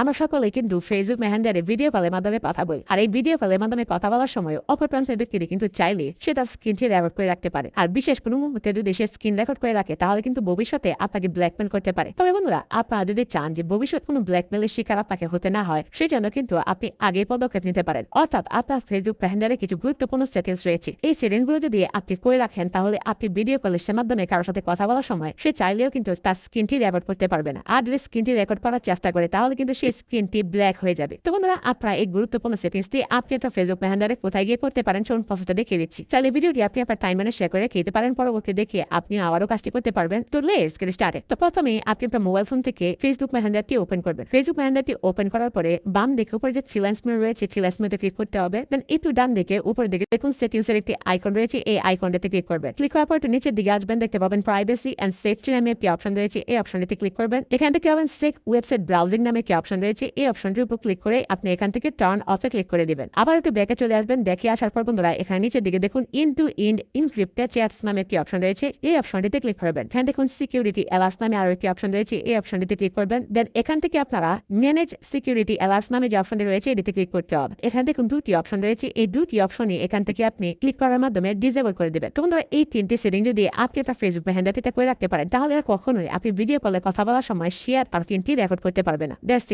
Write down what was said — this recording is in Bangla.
আমরা সকলে কিন্তু ফেসবুক মেহেন্ডারে ভিডিও কলের মাধ্যমে কথা বলি। আর এই ভিডিও কলের মাধ্যমে কথা বলার সময় অপর প্রান্তের ব্যক্তিটি কিন্তু চাইলে সে তার স্ক্রিনটি রেকর্ড করে রাখতে পারে। আর বিশেষ কোনো মুহূর্তে যদি সে স্ক্রিন রেকর্ড করে রাখে, তাহলে কিন্তু ভবিষ্যতে আপনাকে ব্ল্যাকমেল করতে পারে। তবে বন্ধুরা, আপনারা যদি চান যে ভবিষ্যৎ কোনো ব্ল্যাকমেলের শিকার আপনাকে হতে না হয় সেই জন্য কিন্তু আপনি আগে পদক্ষেপ নিতে পারেন। অর্থাৎ আপনার ফেসবুক মেহেন্ডারে কিছু গুরুত্বপূর্ণ সেটিংস রয়েছে। এই সেটিংসগুলো যদি আপনি করে রাখেন, তাহলে আপনি ভিডিও কলের মাধ্যমে কারোর সাথে কথা বলার সময় সে চাইলেও কিন্তু তার স্ক্রিনটি রেকর্ড করতে পারবে না। আর যদি স্ক্রিনটি রেকর্ড করার চেষ্টা করে, তাহলে কিন্তু সেই স্ক্রিনটি ব্ল্যাক হয়ে যাবে। তো বন্ধুরা আপনারা এই গুরুত্বপূর্ণ সেটিংসটি আপনি একটা ফেসবুক মেহেন্ডারে কোথায় গিয়ে করতে পারেন চলুন প্রসেসটা দেখিয়ে দিচ্ছি। চাইলে ভিডিওটি আপনি আপনার টাইম মানে শেয়ার করে খেতে পারেন, পরবর্তী দেখে আপনি আবারও কাজটি করতে পারবেন। তো লেটস গেট স্টার্টেড তো প্রথমে আপনি আপনার মোবাইল ফোন থেকে ফেসবুক মেহেন্ডারটি ওপেন করবেন। ফেসবুক মেহেন্ডারটি ওপেন করার পরে বাম দিকে, উপরে যে ফ্রিল্যান্স মেনু রয়েছে ফ্রিল্যান্স মেনুতে ক্লিক করতে হবে। দেন একটু ডান দিকে, উপরে দিকে দেখুন সেটিংস এর একটি আইকন রয়েছে, এই আইকনটাতে ক্লিক করবেন। ক্লিক করার পর নিচের দিকে আসবেন, দেখতে পাবেন প্রাইভেসি এন্ড সেফটি নামে একটি অপশন রয়েছে, এই অপশনটিতে ক্লিক করবেন। এখান থেকে পাবেন সেক ওয়েবসাইট ব্রাউজিং নামে একটি অপশন রয়েছে, এই অপশনটির উপর ক্লিক করে আপনি এখান থেকে টার্ন অফে ক্লিক করে দিবেন। আবার একটু ব্যাকে চলে আসবেন। ব্যাকে আসার পর বন্ধুরা, এখানে নিচের দিকে দেখুন end to end encrypted chats নামে একটি অপশন রয়েছে, এই অপশনটিতে ক্লিক করবেন। এখানে দেখুন সিকিউরিটি অ্যালার্টস নামে আরও একটি অপশন রয়েছে, এই অপশনটিতে ক্লিক করবেন। দেন এখান থেকে আপনারা ম্যানেজ সিকিউরিটি অ্যালার্টস নামে যে অপশনটি রয়েছে, এটিতে ক্লিক করতে হবে। এখানে দেখুন, দুটি অপশন রয়েছে, এই দুটি অপশনই এখান থেকে আপনি ক্লিক করার মাধ্যমে ডিসেবল করে দেবেন। তো বন্ধুরা, এই তিনটি সেটিং যদি আপনি একটা ফেসবুক মেহেন্ডাটিতে করে রাখতে পারেন, তাহলে আর কখনোই আপনি ভিডিও কলে কথা বলার সময় শেয়ার আর তিনটি রেকর্ড করতে পারবে না। দ্যাটস